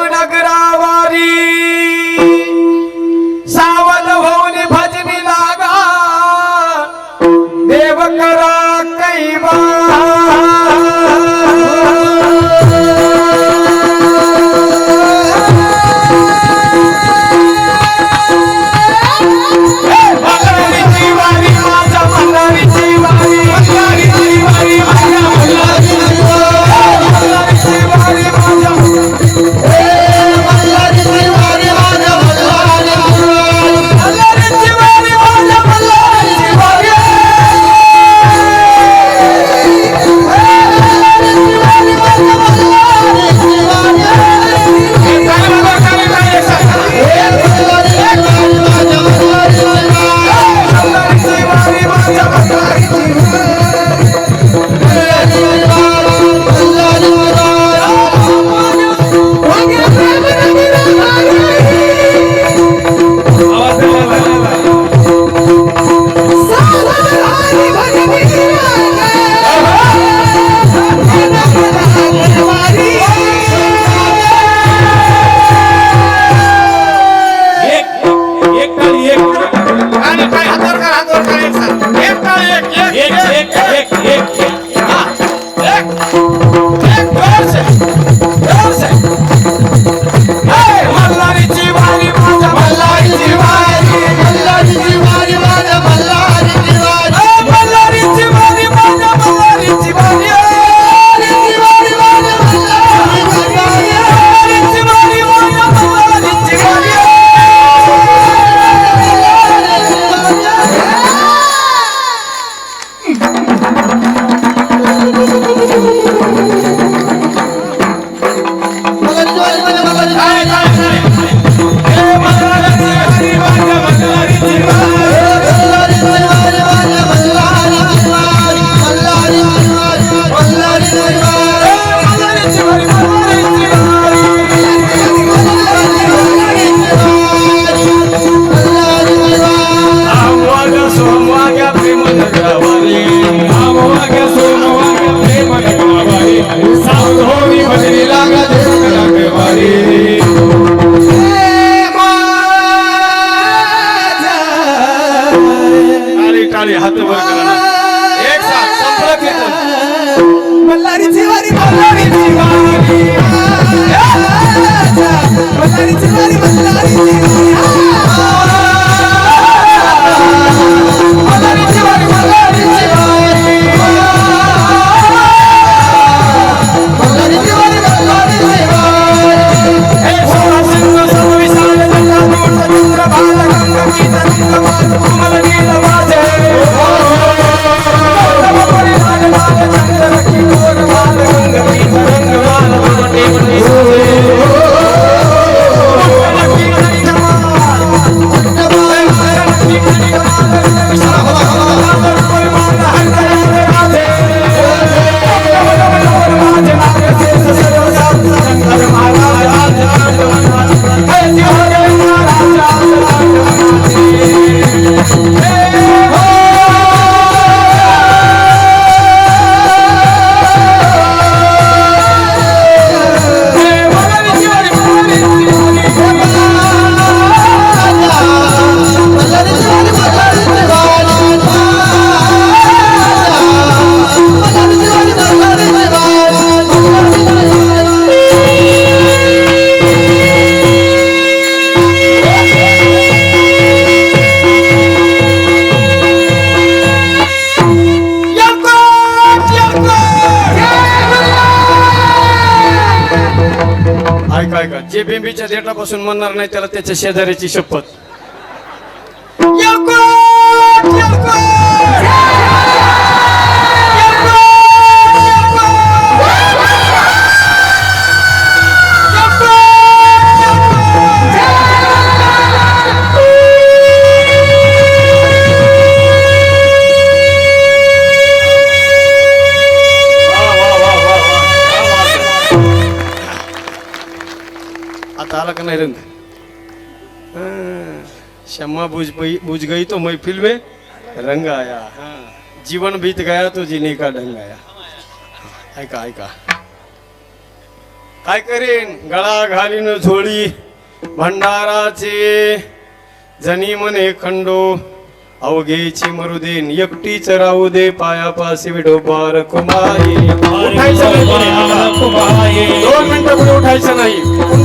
危なく Umaga, so umaga I'm not the one जे बिंबीच्या देठापासून म्हणणार नाही त्याला त्याच्या शेजाऱ्याची शपथ. आला का नाही रंग. शम्मा बुझ पई बुझ गई तो महफिल में रंग आया हाँ, जीवन बीत गया तो जीने का ढंग आया. ऐका ऐका काय करेन गळा घालीन झोळी भंडाराचे जनी मने खंडो अवघेची मरुदेन एकटीच राहू दे पायापाशी विडोबार कुमारी. उठायचं नाही. दोन मिनिटं पुढे उठायचं नाही.